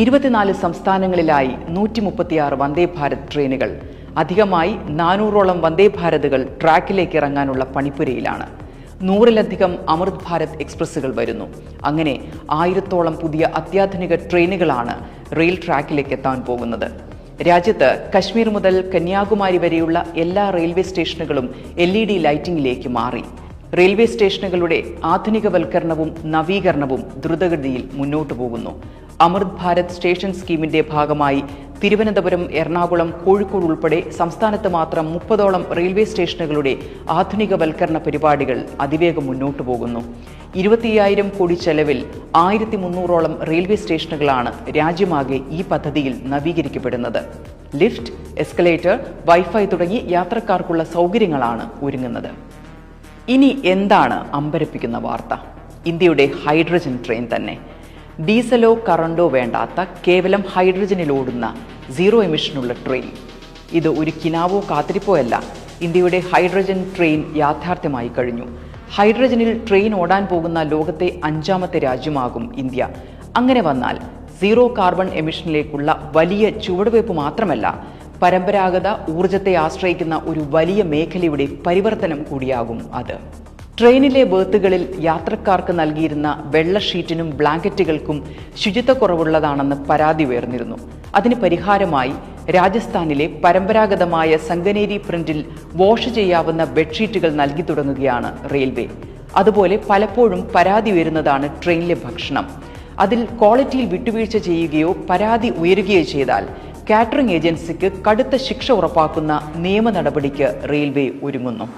ഇരുപത്തിനാല് സംസ്ഥാനങ്ങളിലായി നൂറ്റി മുപ്പത്തിയാറ് വന്ദേ ഭാരത് ട്രെയിനുകൾ. അധികമായി നാനൂറോളം വന്ദേ ഭാരതുകൾ ട്രാക്കിലേക്ക് ഇറങ്ങാനുള്ള പണിപ്പുരയിലാണ്. നൂറിലധികം അമൃത് ഭാരത് എക്സ്പ്രസ്സുകൾ വരുന്നു. അങ്ങനെ ആയിരത്തോളം പുതിയ അത്യാധുനിക ട്രെയിനുകളാണ് റെയിൽ ട്രാക്കിലേക്ക് എത്താൻ പോകുന്നത്. രാജ്യത്ത് കശ്മീർ മുതൽ കന്യാകുമാരി വരെയുള്ള എല്ലാ റെയിൽവേ സ്റ്റേഷനുകളും എൽ ഇ ഡി ലൈറ്റിംഗിലേക്ക് മാറി. റെയിൽവേ സ്റ്റേഷനുകളുടെ ആധുനികവൽക്കരണവും നവീകരണവും ദ്രുതഗതിയിൽ മുന്നോട്ടു പോകുന്നു. അമൃത് ഭാരത് സ്റ്റേഷൻ സ്കീമിന്റെ ഭാഗമായി തിരുവനന്തപുരം എറണാകുളം കോഴിക്കോട് ഉൾപ്പെടെ സംസ്ഥാനത്ത് മാത്രം മുപ്പതോളം റെയിൽവേ സ്റ്റേഷനുകളുടെ ആധുനികവൽക്കരണ പരിപാടികൾ അതിവേഗം മുന്നോട്ടു പോകുന്നു. ഇരുപത്തിയായിരം കോടി ചെലവിൽ ആയിരത്തി മുന്നൂറോളം റെയിൽവേ സ്റ്റേഷനുകളാണ് രാജ്യമാകെ ഈ പദ്ധതിയിൽ നവീകരിക്കപ്പെടുന്നത്. ലിഫ്റ്റ് എസ്കലേറ്റർ വൈഫൈ തുടങ്ങി യാത്രക്കാർക്കുള്ള സൗകര്യങ്ങളാണ് ഒരുങ്ങുന്നത്. ഇനി എന്താണ് അമ്പരപ്പിക്കുന്ന വാർത്ത? ഇന്ത്യയുടെ ഹൈഡ്രജൻ ട്രെയിൻ തന്നെ. ഡീസലോ കറണ്ടോ വേണ്ടാത്ത കേവലം ഹൈഡ്രജനിൽ ഓടുന്ന സീറോ എമിഷനുള്ള ട്രെയിൻ. ഇത് ഒരു കിനാവോ കാത്തിരിപ്പോ അല്ല ഇന്ത്യയുടെ ഹൈഡ്രജൻ ട്രെയിൻ യാഥാർത്ഥ്യമായി കഴിഞ്ഞു. ഹൈഡ്രജനിൽ ട്രെയിൻ ഓടാൻ പോകുന്ന ലോകത്തെ അഞ്ചാമത്തെ രാജ്യമാകും ഇന്ത്യ. അങ്ങനെ വന്നാൽ സീറോ കാർബൺ എമിഷനിലേക്കുള്ള വലിയ ചുവടുവയ്പ് മാത്രമല്ല പരമ്പരാഗത ഊർജത്തെ ആശ്രയിക്കുന്ന ഒരു വലിയ മേഖലയുടെ പരിവർത്തനം കൂടിയാകും അത്. ട്രെയിനിലെ ബേത്തുകളിൽ യാത്രക്കാർക്ക് നൽകിയിരുന്ന വെള്ള ഷീറ്റിനും ബ്ലാങ്കറ്റുകൾക്കും ശുചിത്വക്കുറവുള്ളതാണെന്ന് പരാതി ഉയർന്നിരുന്നു. അതിന് പരിഹാരമായി രാജസ്ഥാനിലെ പരമ്പരാഗതമായ സംഗനേരി പ്രിന്റിൽ വാഷ് ചെയ്യാവുന്ന ബെഡ്ഷീറ്റുകൾ നൽകി തുടങ്ങുകയാണ് റെയിൽവേ. അതുപോലെ പലപ്പോഴും പരാതി ഉയരുന്നതാണ് ട്രെയിനിലെ ഭക്ഷണം. അതിൽ ക്വാളിറ്റിയിൽ വിട്ടുവീഴ്ച ചെയ്യുകയോ പരാതി ഉയരുകയോ ചെയ്താൽ കാറ്ററിംഗ് ഏജൻസിക്ക് കടുത്ത ശിക്ഷ ഉറപ്പാക്കുന്ന നിയമ നടപടിക്ക് റെയിൽവേ ഒരുങ്ങുന്നു.